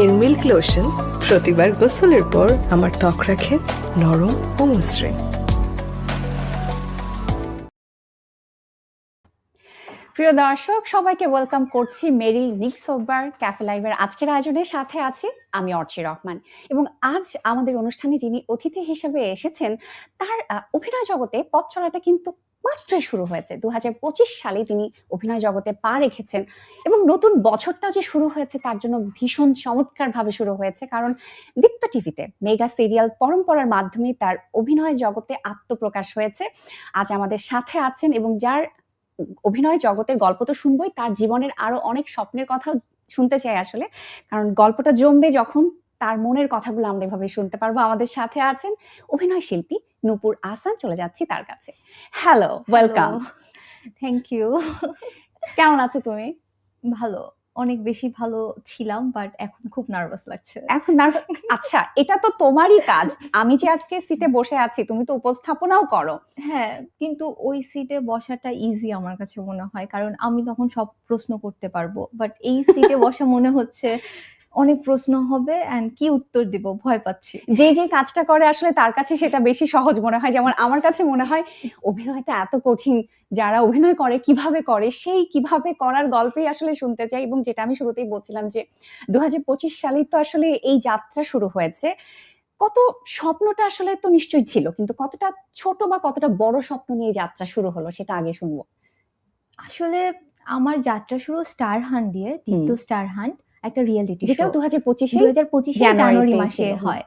এর milk lotion প্রতিবার গোসলের পর আমার ত্বক রাখে নরম ও মসৃণ। প্রিয় দর্শক, সবাইকে ওয়েলকাম করছি মেরি নিক্স ওভার ক্যাফে লাইভের আজকের আয়োজনের সাথে আছি আমি অর্চি রহমান। এবং আজ আমাদের অনুষ্ঠানে যিনি অতিথি হিসেবে এসেছেন, তার অভিনয় জগতে পথ চলাটা কিন্তু মাত্রই শুরু হয়েছে। দু হাজার পঁচিশ সালে তিনি অভিনয় জগতে পা রেখেছেন এবং নতুন বছরটা যে শুরু হয়েছে তার জন্য ভীষণ চমৎকারভাবে শুরু হয়েছে। কারণ দীপ্ত টিভিতে মেগা সিরিয়াল পরম্পরার মাধ্যমে তার অভিনয় জগতে আত্মপ্রকাশ হয়েছে। আজ আমাদের সাথে আছেন এবং যার অভিনয় জগতের গল্প তো শুনবই, তার জীবনের আরও অনেক স্বপ্নের কথা শুনতে চাই আসলে। কারণ গল্পটা জমবে যখন তার মনের কথাগুলো আমরা এভাবে শুনতে পারব। আমাদের সাথে আছেন অভিনয় শিল্পী নূপুর আসান চলে যাচ্ছি তার কাছে। হ্যালো ওয়েলকাম থ্যাংক ইউ কেমন আছো তুমি? ভালো অনেক বেশি ভালো ছিলাম বাট এখন খুব নার্ভাস লাগছে। এখন আচ্ছা এটা তো তোমারই কাজ। আমি যে আজকে সিটে বসে আছি তুমি তো উপস্থাপনাও করো। হ্যাঁ কিন্তু ওই সিটে বসাটা ইজি আমার কাছে মনে হয় কারণ আমি তখন সব প্রশ্ন করতে পারব। বাট এই সিটে বসা মনে হচ্ছে অনেক প্রশ্ন হবে অ্যান্ড কি উত্তর দিব? ভয় পাচ্ছি। যে যে কাজটা করে আসলে তার কাছে সেটা বেশি সহজ মনে হয়। যেমন আমার কাছে মনে হয় অভিনয়টা এত কঠিন যারা অভিনয় করে কীভাবে করে সেই কীভাবে করার গল্পই আসলে শুনতে চাই। এবং যেটা আমি শুরুতেই বলছিলাম যে দু হাজার পঁচিশ সালেই তো আসলে এই যাত্রা শুরু হয়েছে। কত স্বপ্নটা আসলে তো নিশ্চয়ই ছিল কিন্তু কতটা ছোট বা কতটা বড় স্বপ্ন নিয়ে যাত্রা শুরু হলো সেটা আগে শুনব। আসলে আমার যাত্রা শুরু স্টার হান দিয়ে দীপ্ত স্টার হান্ট একটা রিয়েলিটি যেটা দু হাজার পঁচিশে দু হাজার পঁচিশে জানুয়ারি মাসে হয়।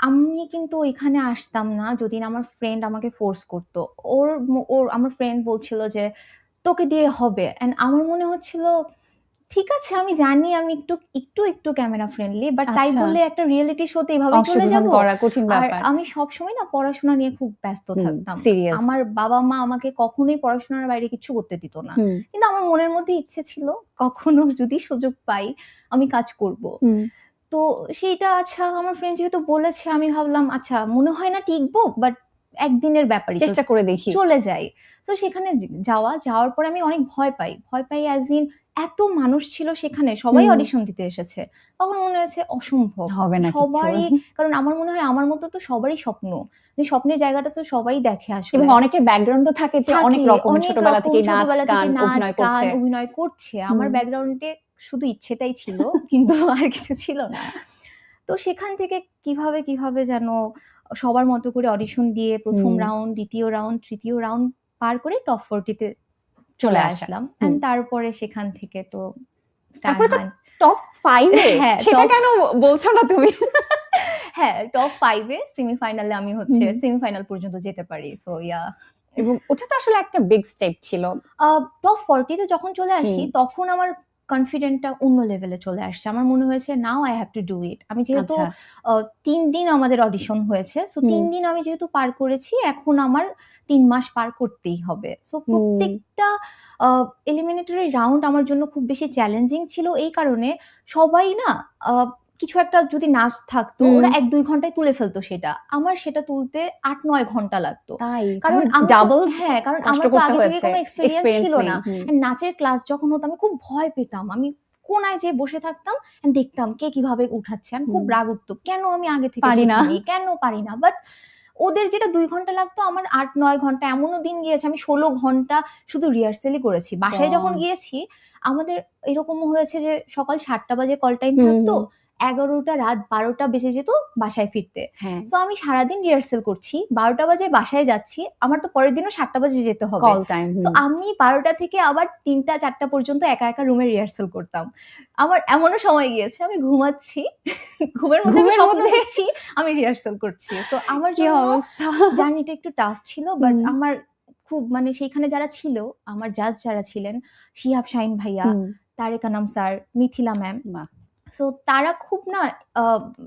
আমি কিন্তু এখানে আসতাম না যদি না আমার ফ্রেন্ড আমাকে ফোর্স করতো। ওর ওর আমার ফ্রেন্ড বলছিল যে তোকে দিয়ে হবে। অ্যান্ড আমার মনে হচ্ছিল ঠিক আছে আমি জানি আমি একটু একটু একটু ক্যামেরা ফ্রেন্ডলি বাট তাই আচ্ছা। বলে একটা রিয়েলিটি শোতে এভাবে চলে যাব। করা কঠিন ব্যাপার। আমি সবসময় না পড়াশোনা নিয়ে খুব ব্যস্ত থাকতাম। আমার বাবা মা আমাকে কখনোই পড়াশোনার বাইরে কিছু করতে দিত না। কিন্তু আমার মনের মধ্যে ইচ্ছে ছিল কখনো যদি সুযোগ পাই আমি কাজ করব। তো সেইটা আচ্ছা আমার ফ্রেন্ড যেহেতু বলেছে আমি ভাবলাম আচ্ছা মনে হয় না টিকবো বাট একদিনের ব্যাপারই তো, চেষ্টা করে দেখি। চলে যাই। তো সেখানে যাওয়া যাওয়ার পরে আমি অনেক ভয় পাই। ভয় পাই অ্যাজ ইন এত মানুষ ছিল সেখানে সবাই অডিশন দিতে এসেছে। তখন মনে হয়েছে অসম্ভব। হবে না। সবারই কারণ আমার মনে হয় আমার মতো তো সবারই স্বপ্ন। স্বপ্নের জায়গাটা তো সবাই দেখে আসলে। এবং অনেকের ব্যাকগ্রাউন্ডও থাকে যে অনেক রকম ছোটবেলা থেকে নাচ গান অভিনয় করছে। অভিনয় করছে। আমার ব্যাকগ্রাউন্ডে শুধু ইচ্ছেটাই ছিল কিন্তু আর কিছু ছিল না। তো সেখান থেকে কীভাবে কীভাবে যেন সবার মতো করে অডিশন দিয়ে প্রথম রাউন্ড দ্বিতীয় রাউন্ড তৃতীয় রাউন্ড পার করে টপ ফোরটিতে চলে আসলাম। তারপরে সেখান থেকে তো তারপরে তো টপ ফাইভে হ্যাঁ, সেটা কেন বলছো না তুমি? হ্যাঁ টপ ফাইভে সেমিফাইনালে আমি হচ্ছে সেমিফাইনাল পর্যন্ত যেতে পারি। সো ইয়া এবং ওটা তো আসলে একটা বিগ স্টেপ ছিল। টপ ফোরটিতে যখন চলে আসি তখন আমার কনফিডেন্টটা অন্য লেভেলে চলে আসছে। আমার মনে হয়েছে now I have to do it আমি যেহেতু আচ্ছা। তিন দিন আমাদের অডিশন হয়েছে সো তিন দিন আমি যেহেতু পার করেছি এখন আমার তিন মাস পার করতেই হবে। সো প্রত্যেকটা এলিমিনেটরি রাউন্ড আমার জন্য খুব বেশি চ্যালেঞ্জিং ছিল এই কারণে সবাই না আহ, কিছু একটা যদি নাচ থাকতো ওরা এক দুই ঘন্টায় তুলে ফেলতো সেটা। আমার সেটা তুলতে আট নয় ঘণ্টা লাগতো। তাই? কারণ ডাবল হ্যাঁ কারণ আমার তো আগে থেকে কোনো এক্সপিরিয়েন্স ছিল না। নাচের ক্লাস যখন হতো আমি খুব ভয় পেতাম। আমি কোনায় যে বসে থাকতাম দেখতাম কে কীভাবে উঠাচ্ছে। আমি খুব রাগ উঠতো কেন আমি আগে থেকে পারি না। কেন পারি না? বাট ওদের যেটা দুই ঘণ্টা লাগতো আমার আট নয় ঘণ্টা এমনও দিন গিয়েছে আমি ষোলো ঘণ্টা শুধু রিহার্সেলই করেছি। বাসায় যখন গিয়েছি আমাদের এরকমও হয়েছে যে সকাল সাতটা বাজে কল টাইম থাকতো। এগারোটা রাত বারোটা বেজে যেত বাসায় ফিরতে। হ্যাঁ। তো আমি সারাদিন রিহার্সেল করছি। বারোটা বাজে বাসায় যাচ্ছি। আমার তো পরের দিনও সাতটা বাজে যেতে হবে। তো আমি বারোটা থেকে আবার তিনটা চারটা পর্যন্ত একা একা রুমে রিহার্সেল করতাম। আমার এমনও সময় গিয়েছে আমি ঘুমাচ্ছি। ঘুমের মধ্যে আমি স্বপ্ন দেখছি আমি রিহার্সেল করছি। তো আমার জন্য অবস্থা? জার্নিটা একটু টাফ ছিল বাট আমার খুব মানে সেইখানে যারা ছিল আমার জাজ যারা ছিলেন শিহাব শাহিন ভাইয়া হুম, Tarek Anam sir Mithila ma'am. So তারা খুব না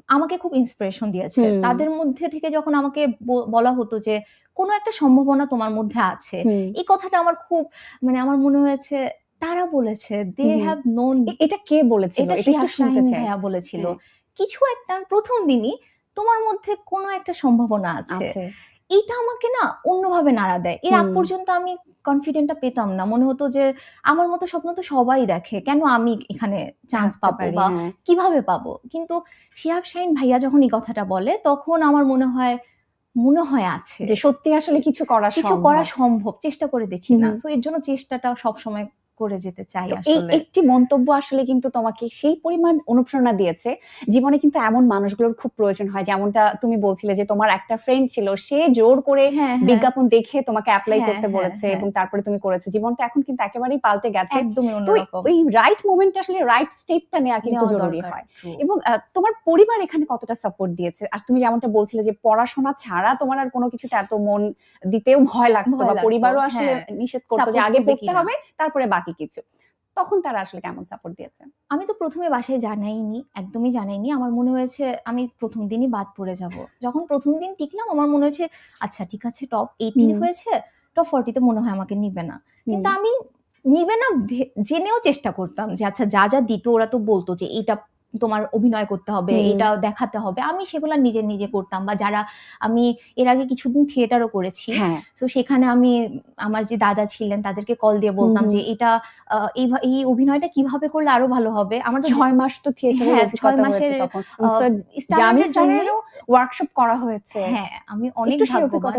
আমাকে খুব ইন্সপিরেশন দিয়েছে। তাদের মধ্যে থেকে যখন আমাকে বলা হতো যে কোনো একটা সম্ভাবনা তোমার মধ্যে আছে। এই কথাটা আমার খুব মানে আমার মনে হয়েছে তারা বলেছে দে। হ্যাভ নোন এটা কে বলেছিল? এটা ভাইয়া বলেছিল। হ্যাঁ। কিছু একটা প্রথম দিনই তোমার মধ্যে কোনো একটা সম্ভাবনা আছে। এইটা আমাকে না অন্যভাবে নাড়া দেয় এর আগ পর্যন্ত আমি কনফিডেন্টটা পেতাম না মনে হতো যে আমার মতো স্বপ্ন তো সবাই দেখে কেন আমি এখানে চান্স পাবো বা হ্যাঁ। কীভাবে পাবো কিন্তু শিহাব শাহিন ভাইয়া যখন এই কথাটা বলে তখন আমার মনে হয় মনে হয় আছে যে সত্যি আসলে কিছু করা কিছু। করা সম্ভব চেষ্টা করে দেখি না। তো এর জন্য চেষ্টাটা সবসময় করে যেতে চাই আসলে। একটি মন্তব্য আসলে কিন্তু তোমাকে সেই পরিমাণ অনুপ্রেরণা দিয়েছে জীবনে কিন্তু এমন মানুষগুলোর খুব প্রয়োজন হয়। যেমনটা তুমি বলছিলে যে তোমার একটা ফ্রেন্ড ছিল সে জোর করে হ্যাঁ হ্যাঁ, বিজ্ঞাপন দেখে তোমাকে অ্যাপ্লাই করতে হ্যাঁ, বলেছে। এবং তারপরে তুমি করেছ। জীবনটা এখন কিন্তু একেবারেই পাল্টে গেছে। একদমই ওই- অন্যরকম। ওই রাইট মোমেন্ট আসলে রাইট স্টেপটা নেওয়া কিন্তু জরুরি হয়। এবং তোমার পরিবার এখানে কতটা সাপোর্ট দিয়েছে? আর তুমি যেমনটা বলছিলে যে পড়াশোনা ছাড়া তোমার আর কোনো কিছুতে এত মন দিতেও ভয় লাগতো বা পরিবারও আসলে। নিষেধ করতো যে আগে পড়তে হবে তারপরে বাকি কিছু। তখন তারা আসলে কেমন সাপোর্ট দিয়েছে? আমি তো প্রথমে বাসায় জানাইনি একদমই জানাইনি। আমার মনে হয়েছে আমি প্রথম দিনই বাদ পড়ে যাব। যখন প্রথম দিন টিকলাম আমার মনে হয়েছে আচ্ছা ঠিক আছে টপ এইটিন হয়েছে টপ ফর্টিতে মনে হয় আমাকে নিবে না। কিন্তু আমি নিবে না জেনেও চেষ্টা করতাম যে আচ্ছা যা যা দিত ওরা তো বলতো যে এইটা তোমার অভিনয় করতে হবে এটা দেখাতে হবে। আমি সেগুলো নিজে নিজে করতাম বা যারা আমি এর আগে কিছুদিন থিয়েটারও করেছি হ্যাঁ। তো সেখানে আমি আমার যে দাদা ছিলেন তাদেরকে কল দিয়ে বলতাম যে এটা এই অভিনয়টা কীভাবে করলে আরও ভালো হবে? আমার তো ছয় মাস তো থিয়েটারের হ্যাঁ, ছয় মাসের, ওয়ার্কশপ করা হয়েছে। হ্যাঁ আমি অনেক ভাগ্যবান।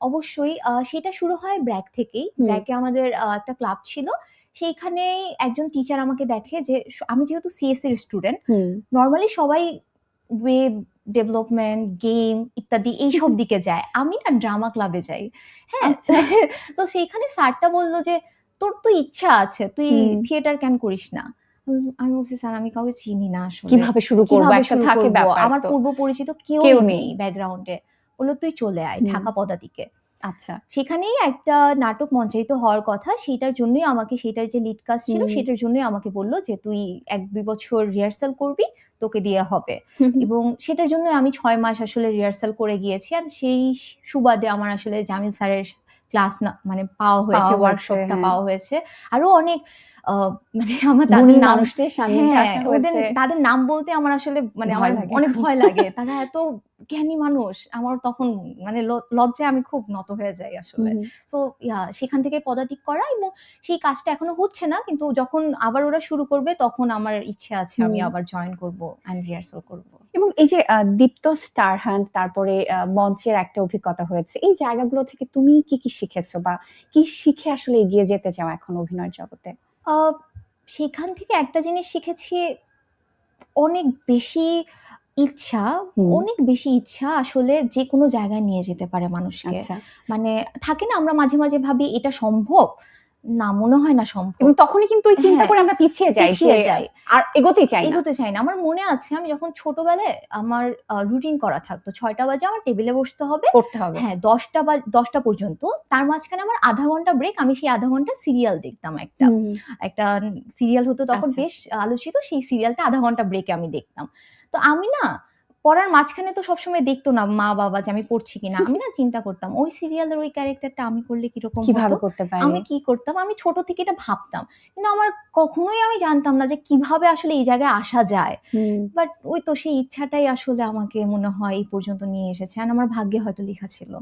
অবশ্যই সেটা শুরু হয় ব্র্যাক থেকেই। ব্র্যাকে আমাদের একটা ক্লাব ছিল সেইখানে একজন টিচার আমাকে দেখে যে আমি যেহেতু সিএসসি এর স্টুডেন্ট নর্মালি সবাই ওয়েব ডেভেলপমেন্ট গেম ইত্যাদি এইসব দিকে যায়। আমি না ড্রামা ক্লাবে যাই। হ্যাঁ? আচ্ছা। তো সেইখানে স্যারটা বলল যে তোর তো ইচ্ছা আছে তুই থিয়েটার কেন করিস না? আমি- বলছি স্যার আমি কাউকে চিনি না আসলে। কীভাবে শুরু করব? একটা থাকে ব্যাপার আমার পূর্ব পরিচিত কেউ নেই। ব্যাকগ্রাউন্ডে বলল তুই চলে আয়। ঢাকা পদাতিকে। আচ্ছা। সেখানেই একটা নাটক মঞ্চায়িত হওয়ার কথা। সেটার জন্যই আমাকে সেটার যে লিড কাজ ছিল হুম। সেটার জন্যই আমাকে বলল যে তুই এক দুই বছর রিহার্সাল করবি তোকে দেওয়া হবে। এবং সেটার জন্য আমি ছয় মাস আসলে রিহার্সাল করে গিয়েছি। আর সেই সুবাদে আমার আসলে জামিল স্যারের ক্লাস না মানে পাওয়া হয়েছে পাওয়া হয়েছে, ওয়ার্কশপটা হ্যাঁ। পাওয়া হয়েছে। আরও অনেক মানে আমার নাম মানুষদের হ্যাঁ, হয়েছে তাদের নাম বলতে আমার আসলে মানে আমার অনেক ভয় লাগে। তারা এত জ্ঞানী মানুষ। আমার তখন মানে লজ্জায় আমি খুব নত হয়ে যাই আসলে। সো সেখান থেকে পদাতিক করা এবং সেই কাজটা এখনও হচ্ছে না কিন্তু যখন আবার ওরা শুরু করবে তখন আমার ইচ্ছে আছে আমি আবার জয়েন করব অ্যান্ড রিহার্সাল করব। এবং এই যে দীপ্ত স্টার হান্ট তারপরে মঞ্চের একটা অভিজ্ঞতা হয়েছে। এই জায়গাগুলো থেকে তুমি কি কি শিখেছো বা কি শিখে আসলে এগিয়ে যেতে চাও এখন অভিনয় জগতে? আহ, সেখান থেকে একটা জিনিস শিখেছি অনেক বেশি ইচ্ছা হুম। অনেক বেশি ইচ্ছা আসলে যে কোনো জায়গায় নিয়ে যেতে পারে মানুষকে। আচ্ছা। মানে থাকে না আমরা মাঝে মাঝে ভাবি এটা সম্ভব? না মনে হয় না সম্ভব। এবং তখনই কিন্তু ওই চিন্তা হ্যাঁ, করে আমরা পিছিয়ে যাই পিছিয়ে যাই। আর এগোতে চাই না। এগোতে চাই না। আমার মনে আছে আমি যখন ছোটবেলায় আমার রুটিন করা থাকতো ছয়টা বাজে আমার টেবিলে বসতে হবে। করতে হবে। হ্যাঁ দশটা বা দশটা পর্যন্ত। তার মাঝখানে আমার আধা ঘণ্টা ব্রেক আমি সেই আধা ঘণ্টা সিরিয়াল দেখতাম একটা। একটা সিরিয়াল হতো তখন আচ্ছা। বেশ আলোচিত সেই সিরিয়ালটা আধা ঘণ্টা ব্রেকে আমি দেখতাম। তো আমি না পড়ার মাঝখানে তো সবসময় দেখতো না মা বাবা যে আমি পড়ছি কিনা। আমি না চিন্তা করতাম ওই সিরিয়ালের ওই ক্যারেক্টারটা আমি করলে কীরকম কীভাবে করতে পারি? আমি কি করতাম? আমি ছোট থেকে এটা ভাবতাম। কিন্তু আমার কখনোই আমি জানতাম না যে কীভাবে আসলে এই জায়গায় আসা যায়। বাট ওই তো সেই ইচ্ছাটাই আসলে আমাকে মনে হয় এই পর্যন্ত নিয়ে এসেছে। আর আমার ভাগ্যে হয়তো লেখা ছিল।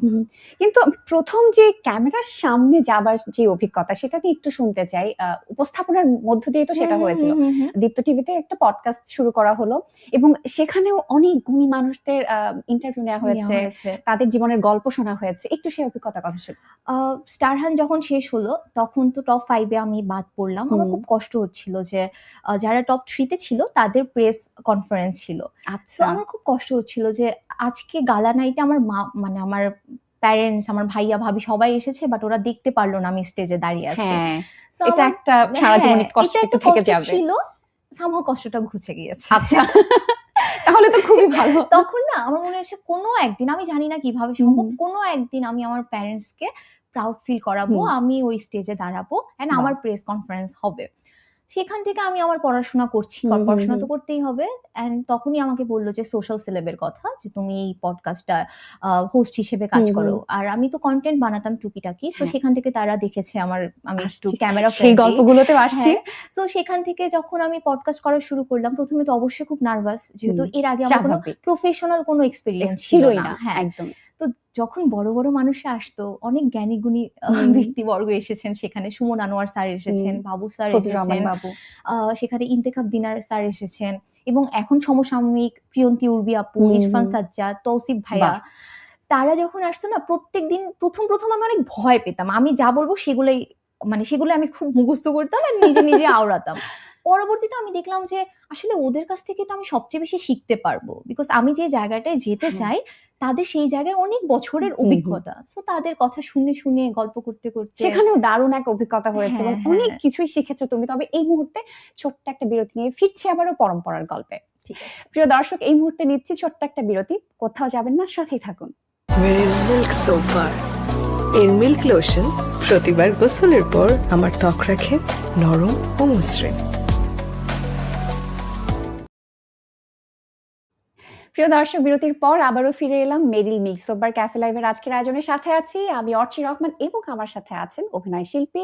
কিন্তু প্রথম যে ক্যামেরার সামনে যাবার যে অভিজ্ঞতা সেটা নিয়ে একটু শুনতে চাই। আহ, উপস্থাপনার মধ্য দিয়ে তো সেটা হয়েছিল। দীপ্ত টিভিতে একটা পডকাস্ট শুরু করা হলো এবং সেখানেও অনেক গুণী মানুষদের ইন্টারভিউ নেওয়া হয়েছে। তাদের জীবনের গল্প শোনা হয়েছে। একটু সেই অভিজ্ঞতার কথা শুনি। স্টারহান যখন শেষ হলো তখন তো টপ ফাইভে আমি বাদ পড়লাম। আমার খুব কষ্ট হচ্ছিল যে যারা টপ থ্রিতে ছিল তাদের প্রেস কনফারেন্স ছিল। আচ্ছা। আমার খুব কষ্ট হচ্ছিল যে আজকে গালা নাইটে আমার মা মানে আমার প্যারেন্টস আমার ভাইয়া ভাবি সবাই এসেছে বাট ওরা দেখতে পারল না আমি স্টেজে দাঁড়িয়ে আছি। হ্যাঁ। এটা একটা সারা জীবন হ্যাঁ, কষ্ট থেকে যাবে। ছিল। সামহ কষ্টটা ঘুচে গিয়েছে। আচ্ছা। তাহলে তো খুবই ভালো। তখন না আমার মনে হয়েছে কোনো একদিন আমি জানি না কীভাবে সম্ভব কোনো একদিন আমি আমার প্যারেন্টস কে প্রাউড ফিল করাবো আমি ওই স্টেজে দাঁড়াবো এন্ড আমার প্রেস কনফারেন্স হবে। সেখান থেকে আমি আমার পড়াশোনা করছি। পড়াশোনা তো করতেই হবে। এন্ড তখনই আমাকে বলল যে সোশ্যাল সিলেবের কথা যে তুমি এই পডকাস্টটা হোস্ট হিসেবে কাজ। করো। আর আমি তো কন্টেন্ট বানাতাম টুকিটাকি তো হ্যাঁ। সেখান থেকে তারা দেখেছে আমার আমি একটু। ক্যামেরা সেই গল্পগুলোতেও আসছি। তো সেখান থেকে যখন আমি পডকাস্ট করা শুরু করলাম প্রথমে তো অবশ্যই খুব নার্ভাস যেহেতু এর আগে আমার কোনো প্রফেশনাল কোনো এক্সপিরিয়েন্স ছিল ছিলই না। হ্যাঁ। একদম তো যখন বড় বড় মানুষরা আসতো অনেক জ্ঞানী গুণী। ব্যক্তিবর্গ এসেছেন সেখানে। সুমন আনোয়ার স্যার এসেছেন বাবু স্যার এসেছেন বাবু। সেখানে ইন্তেখাব দিনার স্যার এসেছেন এবং এখন সমসাময়িক প্রিয়ন্তী উর্বি আপু ইরফান হুম। সাজ্জাদ তৌসিফ ভাইয়া। তারা যখন আসতো না প্রত্যেক দিন প্রথম প্রথম আমি অনেক ভয় পেতাম। আমি যা বলব সেগুলোই মানে সেগুলো আমি খুব মুখস্থ করতাম আর নিজে নিজে আওড়াতাম। পরবর্তীতে আমি দেখলাম যে আসলে ওদের কাছ থেকে তো আমি সবচেয়ে বেশি শিখতে পারব। বিকজ আমি যে জায়গাটায় যেতে হ্যাঁ। চাই তাদের সেই জায়গায় অনেক বছরের। অভিজ্ঞতা। সো তাদের কথা শুনে শুনে গল্প করতে করতে সেখানেও দারুণ এক অভিজ্ঞতা হয়েছে এবং হ্যাঁ, অনেক হ্যাঁ। কিছুই শিখেছো তুমি। তবে এই মুহূর্তে ছোট্ট একটা বিরতি নিয়ে ফিরছি আবারও পরম্পরার গল্পে। প্রিয় দর্শক এই মুহূর্তে নিচ্ছি ছোট্ট একটা বিরতি। কোথাও যাবেন না সাথেই থাকুন। মিল্ক এর মিল্ক লোশন প্রতিবার গোসলের পর আমার ত্বক রাখে নরম ও মসৃণ। প্রিয় দর্শক, বিরতির পর আবারও ফিরে এলাম মেরিল মিক্স ওভার ক্যাফে লাইভের আজকের আয়োজনের সাথে আছি। আমি অর্চি রহমান এবং আমার সাথে আছেন অভিনয় শিল্পী,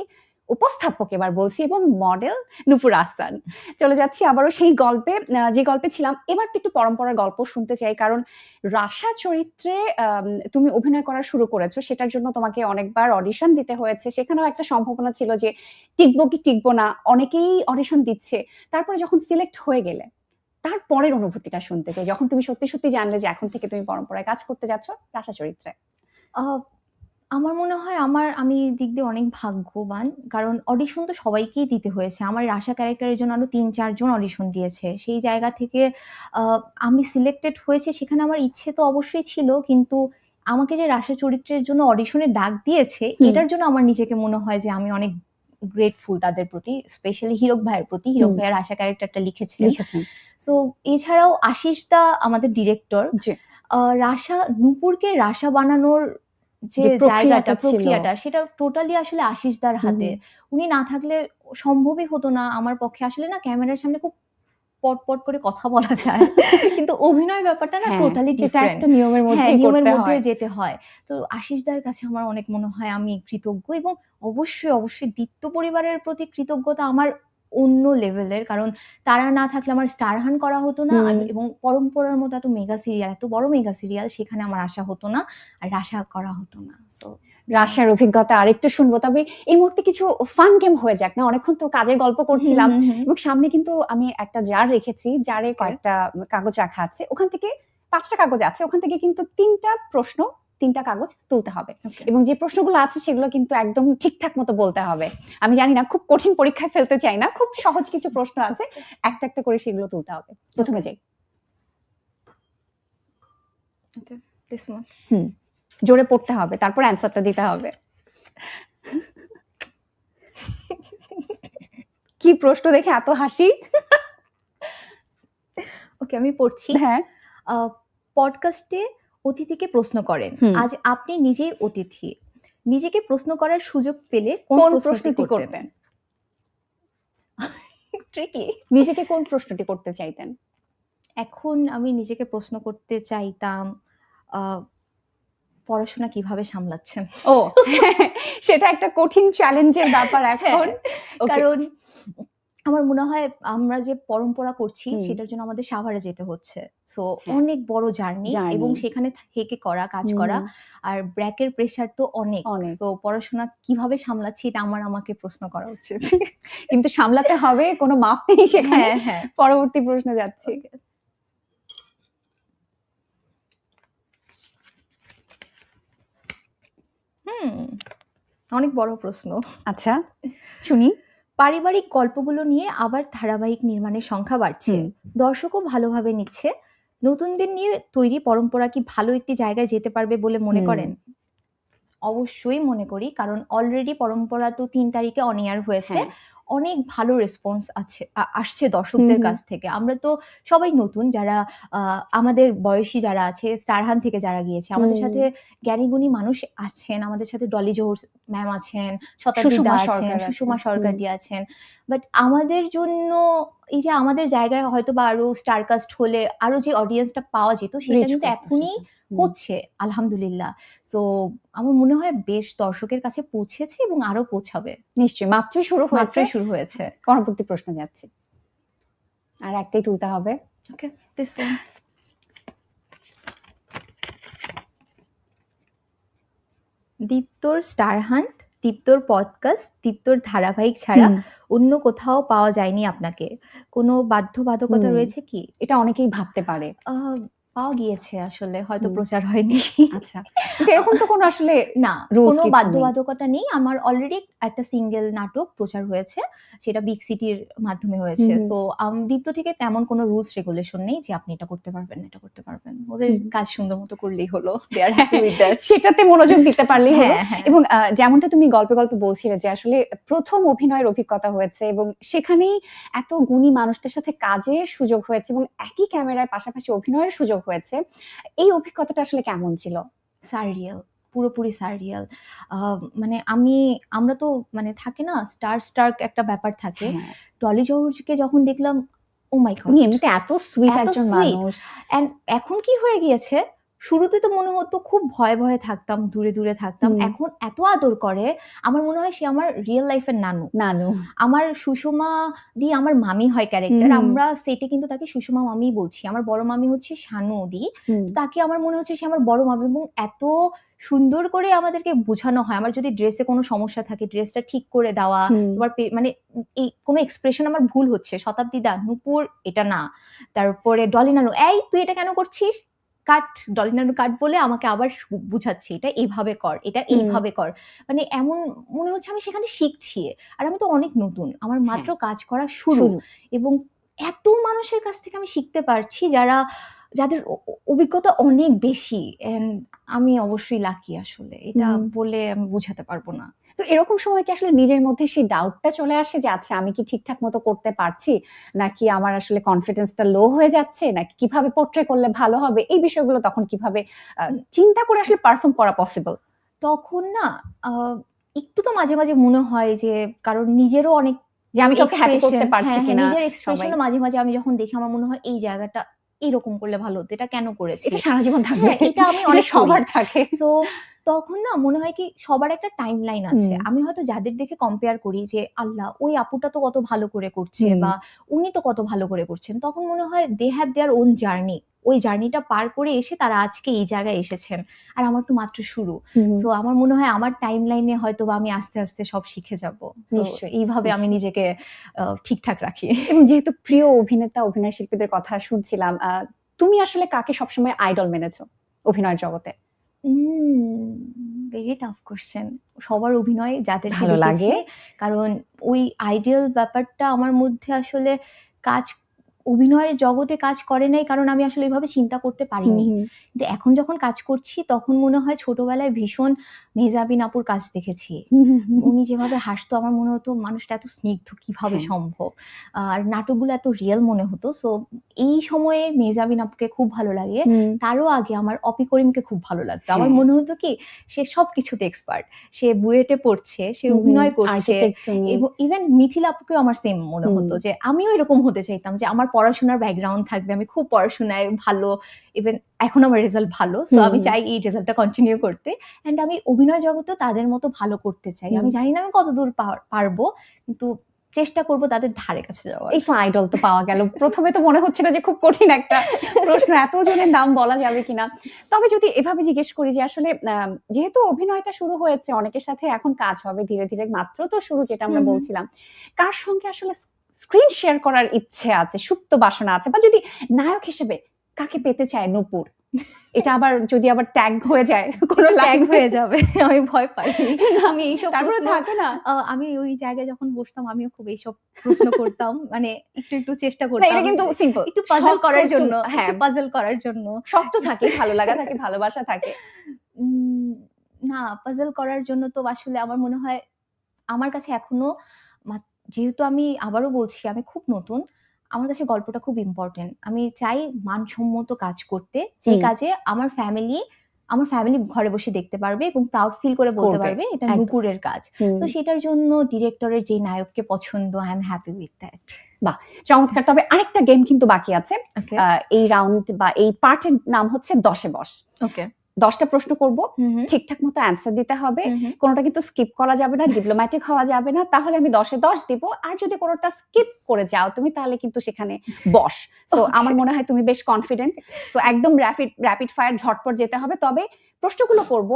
উপস্থাপক এবার বলছি, এবং মডেল নুপুর আহসান। চলে যাচ্ছি আবারও সেই গল্পে। যে গল্পে ছিলাম, এবার তো একটু পরম্পরার গল্প শুনতে চাই, কারণ রাশা চরিত্রে তুমি অভিনয় করা শুরু করেছ, সেটার জন্য তোমাকে অনেকবার অডিশন দিতে হয়েছে। সেখানেও একটা সম্ভাবনা ছিল যে টিকবো কি টিকবো না, অনেকেই অডিশন দিচ্ছে। তারপরে যখন সিলেক্ট হয়ে গেলে তারপরের অনুভূতিটা শুনতে চাই। যখন তুমি সত্যি সত্যি জানলে যে এখন থেকে তুমি পরম্পরায় কাজ করতে যাচ্ছ রাশা চরিত্রে। আমার মনে হয় আমার আমি দিক দিয়ে অনেক ভাগ্যবান। কারণ অডিশন তো সবাইকেই দিতে হয়েছে। আমার রাশা ক্যারেক্টারের জন্য আরও তিন চারজন অডিশন দিয়েছে। সেই জায়গা থেকে আহ, আমি সিলেক্টেড হয়েছে সেখানে আমার ইচ্ছে তো অবশ্যই ছিল কিন্তু আমাকে যে রাশা চরিত্রের জন্য অডিশনে ডাক দিয়েছে এটার জন্য আমার নিজেকে মনে হয় যে আমি অনেক গ্রেটফুল তাদের প্রতি স্পেশালি হিরক ভাইয়ের প্রতি। হিরক ভাইয়ের আশা ক্যারেক্টারটা লিখেছিলেন। সো এছাড়াও আশিস দা আমাদের ডিরেক্টর রাশা নূপুরকে রাশা বানানোর যে জায়গাটা প্রক্রিয়াটা সেটা টোটালি আসলে আশিস দার হাতে। উনি না থাকলে সম্ভবই হতো না। আমার পক্ষে আসলে না ক্যামেরার সামনে খুব পট পট করে কথা বলা যায়। কিন্তু অভিনয় ব্যাপারটা না হ্যাঁ, টোটালি ডিফারেন্ট একটা নিয়মের হ্যাঁ মধ্যেই নিয়মের মধ্যে যেতে হয়। তো আশিসদার কাছে আমার অনেক মনে হয় আমি কৃতজ্ঞ এবং অবশ্যই অবশ্যই দীপ্ত পরিবারের প্রতি কৃতজ্ঞতা আমার অন্য লেভেলের কারণ তারা না থাকলে আমার স্টারহান করা হতো না। এবং পরম্পরার মতো এত মেগা সিরিয়াল এত বড় মেগা সিরিয়াল সেখানে আমার আশা হতো না। আর আশা করা হতো না। সো রাশার অভিজ্ঞতা আরেকটু শুনব। তবে এই মুহূর্তে কিছু ফান গেম হয়ে যাক না? অনেকক্ষণ তো কাজের গল্প করছিলাম। এবং সামনে কিন্তু আমি একটা জার রেখেছি। জারে কয়েকটা কাগজ রাখা আছে। ওখান থেকে পাঁচটা কাগজ আছে। ওখান থেকে কিন্তু তিনটা প্রশ্ন তিনটা কাগজ তুলতে হবে। এবং যে প্রশ্নগুলো আছে সেগুলো কিন্তু একদম ঠিকঠাক মতো বলতে হবে। আমি জানি না খুব কঠিন পরীক্ষায় ফেলতে চাই না। খুব সহজ কিছু প্রশ্ন আছে। একটা একটা করে সেগুলো তুলতে হবে। প্রথমে যাই। This one. জোরে পড়তে হবে তারপর অ্যান্সারটা দিতে হবে। কি প্রশ্ন দেখে এত হাসি? ওকে আমি পড়ছি। হ্যাঁ। পডকাস্টে অতিথিকে প্রশ্ন করেন। আজ আপনি নিজেই অতিথি। নিজেকে প্রশ্ন করার সুযোগ পেলে কোন প্রশ্নটি করবেন ট্রিকি নিজেকে কোন প্রশ্নটি করতে চাইতেন? এখন আমি নিজেকে প্রশ্ন করতে চাইতাম আহ, পড়াশোনা কীভাবে সামলাচ্ছেন? ও সেটা একটা কঠিন চ্যালেঞ্জের ব্যাপার এখন। কারণ আমার মনে হয় আমরা যে পরম্পরা করছি সেটার জন্য আমাদের সাভারে যেতে হচ্ছে। সো হ্যাঁ। অনেক বড় জার্নি এবং সেখানে থেকে করা কাজ করা আর ব্র্যাকের প্রেশার তো অনেক। অনেক। তো পড়াশোনা কীভাবে সামলাচ্ছি এটা আমার আমাকে প্রশ্ন করা উচিত। কিন্তু সামলাতে হবে কোনো মাপ নেই সেখানে। হ্যাঁ হ্যাঁ। পরবর্তী প্রশ্ন যাচ্ছি। হুম অনেক বড় প্রশ্ন। আচ্ছা শুনি। পারিবারিক গল্পগুলো নিয়ে আবার ধারাবাহিক নির্মাণের সংখ্যা বাড়ছে। দর্শকও ভালোভাবে নিচ্ছে। নতুনদের নিয়ে তৈরি পরম্পরা কি ভালো একটি জায়গায় যেতে পারবে বলে মনে করেন? অবশ্যই মনে করি কারণ অলরেডি পরম্পরা তো তিন তারিখে অন এয়ার হয়েছে। হ্যাঁ। অনেক ভালো রেসপন্স আছে আসছে দর্শকদের। কাছ থেকে। আমরা তো সবাই নতুন যারা আহ, আমাদের বয়সী যারা আছে স্টারহান থেকে যারা গিয়েছে আমাদের সাথে জ্ঞানীগুণী মানুষ আছেন আমাদের সাথে ডলি জোহর ম্যাম আছেন শতাব্দী আছেন সুষমা সরকার দিয়ে আছেন। বাট আমাদের জন্য এই যে আমাদের জায়গায় হয়তো বা আরও স্টারকাস্ট হলে আরও যে অডিয়েন্সটা পাওয়া যেত সেটা কিন্তু এখনই। হচ্ছে আলহামদুলিল্লাহ। সো আমার মনে হয় বেশ দর্শকের কাছে পৌঁছেছে এবং আরও পৌঁছাবে। নিশ্চয়ই মাত্রই শুরু হয়েছে। মাত্রই শুরু হয়েছে। পরবর্তী প্রশ্ন যাচ্ছে। আর একটাই তুলতে হবে। ওকে দিস ওয়ান দীপ্তর স্টার হান্ট দীপ্তর পডকাস্ট দীপ্তর ধারাবাহিক ছাড়া অন্য কোথাও পাওয়া যায়নি আপনাকে। কোনো বাধ্যবাধকতা রয়েছে কি? এটা অনেকেই ভাবতে পারে। আহ, পাওয়া গিয়েছে আসলে হয়তো প্রচার হয়নি। আচ্ছা। এরকম তো কোনো আসলে না কোনো বাধ্যবাধকতা নেই। আমার অলরেডি একটা সিঙ্গেল নাটক প্রচার হয়েছে সেটা বিগ সিটির মাধ্যমে হয়েছে। সো দীপ্ত থেকে তেমন কোনো রুলস রেগুলেশন নেই যে আপনি এটা করতে পারবেন এটা করতে পারবেন। ওদের কাজ সুন্দর মতো করলেই হলো। সেটাতে মনোযোগ দিতে পারলেই হলো। হ্যাঁ হ্যাঁ। এবং যেমনটা তুমি গল্পে গল্পে বলছিলে যে আসলে প্রথম অভিনয়ের অভিজ্ঞতা হয়েছে এবং সেখানেই এত গুণী মানুষদের সাথে কাজের সুযোগ হয়েছে এবং একই ক্যামেরায় পাশাপাশি অভিনয়ের সুযোগ হয়েছে। এই অভিজ্ঞতাটা আসলে কেমন ছিল? সারিয়াল পুরোপুরি সারিয়াল মানে আমি আমরা তো মানে থাকে না স্টার স্টার্ক একটা ব্যাপার থাকে। হ্যাঁ, টলি জর্জকে যখন দেখলাম ও মাই গড এমনিতে এত সুইট একজন। মানুষ। এখন কি হয়ে গিয়েছে? শুরুতে তো মনে হতো খুব ভয়ে ভয়ে থাকতাম দূরে দূরে থাকতাম। এখন এত আদর করে আমার মনে হয় সে আমার রিয়েল লাইফের নানু। নানু। আমার সুষমা দি আমার মামি হয় ক্যারেক্টার আমরা সেটে কিন্তু তাকে সুষমা মামি বলছি। আমার বড় মামি হচ্ছে শানু দি। তাকে আমার মনে হচ্ছে সে আমার বড় মামি এবং এত সুন্দর করে আমাদেরকে বোঝানো হয়। আমার যদি ড্রেসে কোনো সমস্যা থাকে ড্রেসটা ঠিক করে দেওয়া তোমার মানে এই কোনো এক্সপ্রেশন আমার ভুল হচ্ছে। শতাব্দী দা নুপুর এটা না। তারপরে ডলিনানু এই তুই এটা কেন করছিস? কাট ডলিনানু কাট বলে আমাকে আবার বুঝাচ্ছে এটা এইভাবে কর এটা। এইভাবে কর। মানে এমন মনে হচ্ছে আমি সেখানে শিখছি। আর আমি তো অনেক নতুন আমার মাত্র কাজ করা শুরু। এবং এত মানুষের কাছ থেকে আমি শিখতে পারছি যারা যাদের অভিজ্ঞতা অনেক বেশি। আমি অবশ্যই লাকি আসলে। এটা বলে আমি বুঝাতে পারব না। তো এরকম সময় কি আসলে নিজের মধ্যে সেই ডাউটটা চলে আসে যে আচ্ছা আমি কি ঠিকঠাক মতো করতে পারছি? নাকি আমার আসলে কনফিডেন্সটা লো হয়ে যাচ্ছে? নাকি কীভাবে পোর্ট্রে করলে ভালো হবে? এই বিষয়গুলো তখন কীভাবে চিন্তা করে আসলে পারফর্ম করা পসিবল তখন না একটু তো মাঝে মাঝে মনে হয় যে কারণ নিজেরও অনেক যে আমি কাউকে হ্যাপি করতে পারছি হ্যাঁ, হ্যাঁ, কিনা নিজের এক্সপ্রেশনও মাঝে মাঝে আমি যখন দেখি আমার মনে হয় এই জায়গাটা এরকম করলে ভালো হতো এটা কেন করেছি? এটা সারা জীবন থাকবে। হ্যাঁ, এটা আমি অনেক সবার থাকে। সো তখন না মনে হয় কি সবার একটা টাইম লাইন আছে আমি হয়তো যাদের দেখে কম্পেয়ার করি যে আল্লাহ ওই আপুটা তো কত ভালো করে করছে বা উনি তো কত ভালো করে করছেন। তখন মনে হয় they have their own journey ওই জার্নিটা পার করে এসে তারা আজকে এই জায়গায় এসেছেন। আর আমার তো মাত্র শুরু। সো আমার মনে হয় আমার টাইম লাইনে হয়তো বা আমি আস্তে আস্তে সব শিখে যাব। নিশ্চয়ই, এইভাবে আমি নিজেকে ঠিকঠাক রাখি। এবং যেহেতু প্রিয় অভিনেতা অভিনয় শিল্পীদের কথা শুনছিলাম আহ, তুমি আসলে কাকে সবসময় আইডল মেনেছো অভিনয়ের জগতে? ভেরি টাফ কোশ্চেন সবার অভিনয় যাদের ভালো লাগে। কারণ ওই আইডিয়াল ব্যাপারটা আমার মধ্যে আসলে কাজ অভিনয়ের জগতে কাজ করে নাই কারণ আমি আসলে এইভাবে চিন্তা করতে পারিনি। কিন্তু এখন যখন কাজ করছি তখন মনে হয় ছোটবেলায় ভীষণ মেজাবিন আপুর কাজ দেখেছি। উনি যেভাবে হাসতো আমার মনে হতো মানুষটা এত স্নিগ্ধ কীভাবে হ্যাঁ। সম্ভব? আর নাটকগুলো এত রিয়েল মনে হতো। সো এই সময়ে মেজাবিন আপুকে খুব ভালো লাগে। তারও আগে আমার অপি করিমকে খুব ভালো লাগতো। আমার হ্যাঁ। মনে হতো কি সে সব কিছুতে এক্সপার্ট সে বুয়েটে পড়ছে সে অভিনয় করছে। ইভেন মিথিলা আপুকেও আমার সেম মনে হতো যে আমিও এরকম হতে চাইতাম যে আমার পড়াশোনার ব্যাকগ্রাউন্ড থাকবে আমি খুব পড়াশোনায় ভালো ইভেন এখন আমার রেজাল্ট ভালো সো আমি চাই এই রেজাল্টটা কন্টিনিউ করতে অ্যান্ড আমি অভিনয় জগতেও তাদের মতো ভালো করতে চাই। আমি জানি না আমি কতদূর পার- পারব কিন্তু চেষ্টা করব তাদের ধারে কাছে যাওয়ার। এই তো আইডল তো পাওয়া গেল। প্রথমে তো মনে হচ্ছিল যে খুব কঠিন একটা প্রশ্ন এত জনের নাম বলা যাবে কিনা? তবে যদি এভাবে জিজ্ঞেস করি যে আসলে যেহেতু অভিনয়টা শুরু হয়েছে অনেকের সাথে এখন কাজ হবে ধীরে ধীরে মাত্র তো শুরু যেটা আমরা। বলছিলাম কার সঙ্গে আসলে স্ক্রিন শেয়ার করার ইচ্ছে আছে সুপ্ত বাসনা আছে বা যদি নায়ক হিসেবে কাকে পেতে চায় নূপুর? এটা আবার যদি আবার ট্যাগ হয়ে যায় কোনো ট্যাগ হয়ে যাবে আমি ভয় পাই। আমি এইসব প্রশ্ন থাকে না। আমি ওই জায়গায় যখন বসতাম আমিও খুব এইসব প্রশ্ন করতাম মানে একটু একটু চেষ্টা করতাম এটা কিন্তু সিম্পল একটু পাজল করার জন্য হ্যাঁ। পাজল করার জন্য। শক্ত থাকে ভালো লাগা থাকে ভালোবাসা থাকে। উম, না পাজল করার জন্য তো আসলে আমার মনে হয় আমার কাছে এখনও যেহেতু আমি আবারও বলছি আমি খুব নতুন আমার কাছে গল্পটা খুব ইম্পর্টেন্ট আমি চাই মানসম্মত কাজ করতে যে কাজে আমার ফ্যামিলি আমার ফ্যামিলি ঘরে বসে দেখতে পারবে এবং প্রাউড ফিল করে বলতে পারবে এটা। নুপুরের কাজ। তো সেটার জন্য ডিরেক্টরের যে নায়ককে পছন্দ I am happy with that চমৎকার। তবে আরেকটা গেম কিন্তু বাকি আছে। এই রাউন্ড বা এই পার্টের নাম হচ্ছে দশে বস। ওকে দশটা প্রশ্ন করব ঠিকঠাক মতো অ্যান্সার দিতে হবে। কোনোটা কিন্তু স্কিপ করা যাবে না ডিপ্লোম্যাটিক হওয়া যাবে না। তাহলে আমি দশে দশ দিব। আর যদি কোনোটা স্কিপ করে যাও তুমি তাহলে কিন্তু সেখানে বস। তো আমার মনে হয় তুমি বেশ কনফিডেন্ট সো একদম র্যাপিড র্যাপিড ফায়ার ঝটপট যেতে হবে। তবে প্রশ্নগুলো করব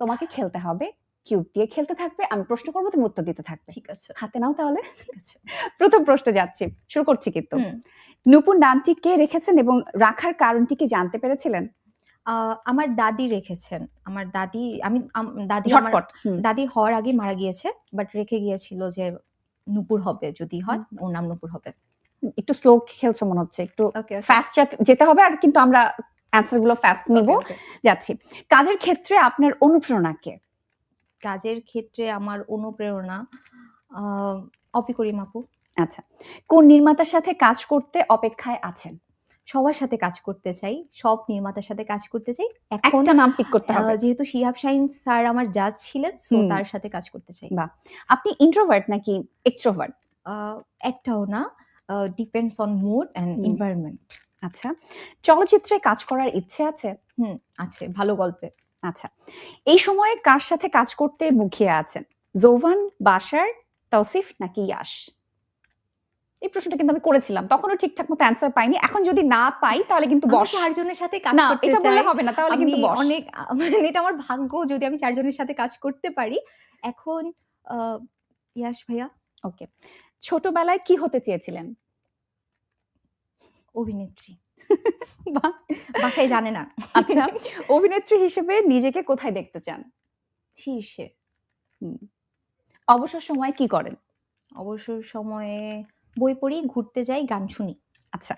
তোমাকে খেলতে হবে। কিউব দিয়ে খেলতে থাকবে। আমি প্রশ্ন করব তুমি উত্তর দিতে থাকবে। ঠিক আছে। হাতে নাও তাহলে। ঠিক আছে। প্রথম প্রশ্ন যাচ্ছি। শুরু করছি কিন্তু। নুপুর নামটি কে রেখেছেন এবং রাখার কারণটি কি জানতে পেরেছিলেন? আমার দাদি রেখেছেন। আমার দাদি আমি দাদি আমার ঝটপট দাদি হওয়ার আগে মারা গিয়েছে বাট রেখে গিয়েছিল যে নুপুর হবে যদি হয় ওর নাম নুপুর হবে। একটু স্লো খেলছো মনে হচ্ছে একটু ফাস্ট যেতে হবে আর কিন্তু আমরা অ্যান্সারগুলো ফাস্ট নিব। যাচ্ছি। কাজের ক্ষেত্রে আপনার অনুপ্রেরণা কে? কাজের ক্ষেত্রে আমার অনুপ্রেরণা অপিকরিম আপু। আচ্ছা। কোন নির্মাতার সাথে কাজ করতে অপেক্ষায় আছেন? সবার সাথে কাজ করতে চাই সব নির্মাতার সাথে কাজ করতে চাই একটা নাম পিক করতে হবে। যেহেতু শিহাব শাহিন স্যার আমার জাজ ছিলেন হুম। তার সাথে কাজ করতে চাই। বাহ। আপনি ইন্ট্রোভার্ট নাকি এক্সট্রোভার্ট একটাও না depends on mood and. Environment আচ্ছা চলচ্চিত্রে কাজ করার ইচ্ছে আছে? হুম আছে ভালো গল্পে আচ্ছা এই সময়ে কার সাথে কাজ করতে মুখিয়ে আছেন? জোভান বাসার তৌসিফ নাকি ইয়াশ? এই প্রশ্নটা কিন্তু আমি করেছিলাম। তখনও ঠিকঠাক মতো অ্যান্সার পাইনি। এখন যদি না পাই তাহলে কিন্তু বস চারজনের সাথে কাজ করতে এটা বললে হবে না তাহলে কিন্তু বস অনেক মানে এটা আমার ভাগ্য যদি আমি চারজনের সাথে কাজ করতে পারি। এখন ইয়াশ ভাইয়া। ওকে ছোটবেলায় কি হতে চেয়েছিলেন? অভিনেত্রী। বাসায় জানে না। আচ্ছা অভিনেত্রী হিসেবে নিজেকে কোথায় দেখতে চান? শীর্ষে। অবসর সময় কি করেন? অবসর সময়ে বই পড়ি ঘুরতে যাই গান শুনি। আচ্ছা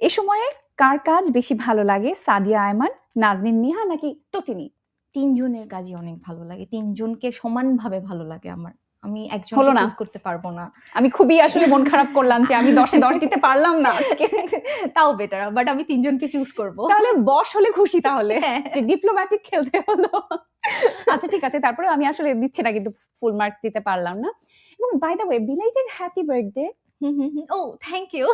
এ সময়ে কার কাজ বেশি ভালো লাগে সাদিয়া আয়মান নাজনীন নিহা নাকি তটিনী? তিনজনের কাজই অনেক ভালো লাগে তিনজনকে সমানভাবে ভালো লাগে আমার। আমি একজন হলো না। করতে পারব না। আমি খুবই আসলে মন খারাপ করলাম যে আমি দশে দশ দিতে পারলাম না আজকে। তাও বেটার বাট আমি তিনজনকে চুজ করব। তাহলে বস হলে খুশি তাহলে হ্যাঁ। যে ডিপ্লোম্যাটিক খেলতে হলো। আচ্ছা ঠিক আছে তারপরে আমি আসলে দিচ্ছি না কিন্তু ফুল মার্কস দিতে পারলাম না। এবং by the way belated happy birthday O thank you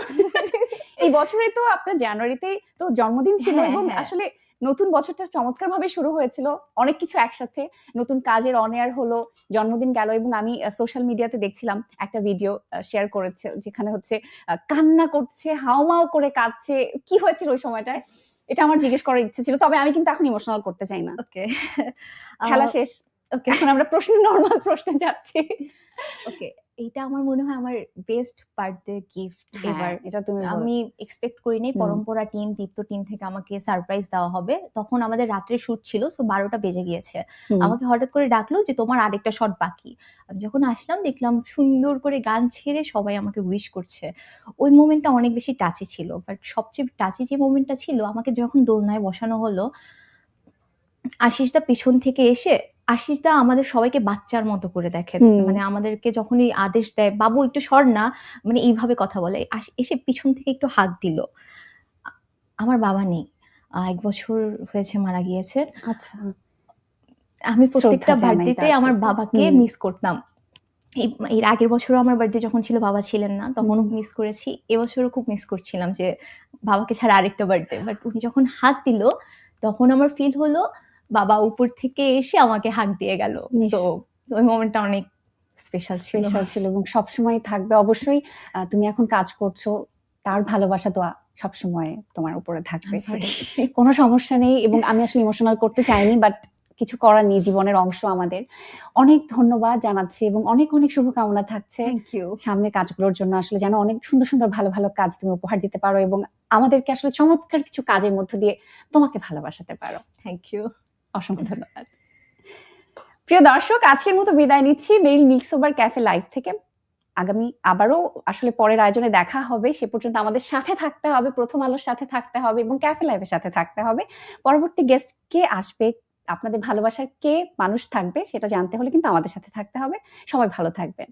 এই বছরে তো আপনার জানুয়ারিতে তো জন্মদিন ছিল হ্যাঁ, এবং হ্যাঁ। আসলে নতুন বছরটা চমৎকার ভাবে শুরু হয়েছিল অনেক কিছু একসাথে। নতুন কাজের অনেয়ার হলো জন্মদিন গেল এবং আমি সোশ্যাল মিডিয়াতে দেখছিলাম একটা ভিডিও শেয়ার করেছে যেখানে হচ্ছে আহ, কান্না করছে হাওমাও করে কাঁদছে। কি হয়েছিল ওই সময়টায়? এটা আমার জিজ্ঞেস করার ইচ্ছে ছিল তবে আমি কিন্তু এখন ইমোশনাল করতে চাই না। ওকে খেলা শেষ। ওকে এখন আমরা প্রশ্ন নর্মাল প্রশ্নে যাচ্ছি। ওকে এইটা আমার মনে হয় আমার বেস্ট বার্থডে গিফট এবার এটা তুমি আমি এক্সপেক্ট করিনি। পরম্পরা টিম দীপ্ত টিম থেকে আমাকে সারপ্রাইজ দেওয়া হবে। তখন আমাদের রাত্রে শুট ছিল সো বারোটা বেজে গিয়েছে। আমাকে হঠাৎ করে ডাকলো যে তোমার আরেকটা শট বাকি। আমি যখন আসলাম দেখলাম সুন্দর করে গান ছেড়ে সবাই আমাকে উইশ করছে। ওই মোমেন্টটা অনেক বেশি টাচি ছিল বাট সবচেয়ে টাচি যে মোমেন্টটা ছিল আমাকে যখন দোলনায় বসানো হলো আশিসদা পিছন থেকে এসে আশিসদা আমাদের সবাইকে বাচ্চার মতো করে দেখেন। মানে আমাদেরকে যখনই আদেশ দেয় বাবু একটু সর না। মানে এইভাবে কথা বলে। এসে পিছন থেকে একটু হাত দিল। আমার বাবা নেই। এক বছর হয়েছে মারা গিয়েছে। আচ্ছা। আমি প্রত্যেকটা বার্থডেতে আমার বাবাকে মিস করতাম। এই এর আগের বছরও আমার বার্থডে যখন ছিল বাবা ছিলেন না তখনও মিস করেছি। এবছরও খুব মিস করছিলাম যে বাবাকে ছাড়া আরেকটা বার্থডে বাট উনি যখন হাত দিল তখন আমার ফিল হলো বাবা উপর থেকে এসে আমাকে হাত দিয়ে গেল। সো ওই মোমেন্টটা অনেক স্পেশাল স্পেশাল ছিল এবং সবসময় থাকবে। অবশ্যই তুমি এখন কাজ করছ তার ভালোবাসা তো সবসময় তোমার উপরে থাকবে। কোনো সমস্যা নেই এবং আমি আসলে ইমোশনাল করতে চাইনি বাট কিছু করার নেই জীবনের অংশ আমাদের। অনেক ধন্যবাদ জানাচ্ছি এবং অনেক অনেক শুভকামনা থাকছে। ইউ কাজগুলোর জন্য আসলে যেন অনেক সুন্দর সুন্দর ভালো ভালো কাজ তুমি উপহার দিতে পারো এবং আমাদেরকে আসলে চমৎকার কিছু কাজের মধ্য দিয়ে তোমাকে ভালোবাসাতে পারো। থ্যাংক ইউ অসংখ্য ধন্যবাদ। প্রিয় দর্শক, আজকের মতো বিদায় নিচ্ছি। Meril mix over cafe live থেকে। আগামী আবারও আসলে পরের আয়োজনে দেখা হবে। সে পর্যন্ত আমাদের সাথে থাকতে হবে, প্রথম আলোর সাথে থাকতে হবে এবং ক্যাফে লাইভের সাথে থাকতে হবে। পরবর্তী গেস্ট কে আসবে, আপনাদের ভালোবাসার কে মানুষ থাকবে, সেটা জানতে হলে কিন্তু আমাদের সাথে থাকতে হবে। সবাই ভালো থাকবেন।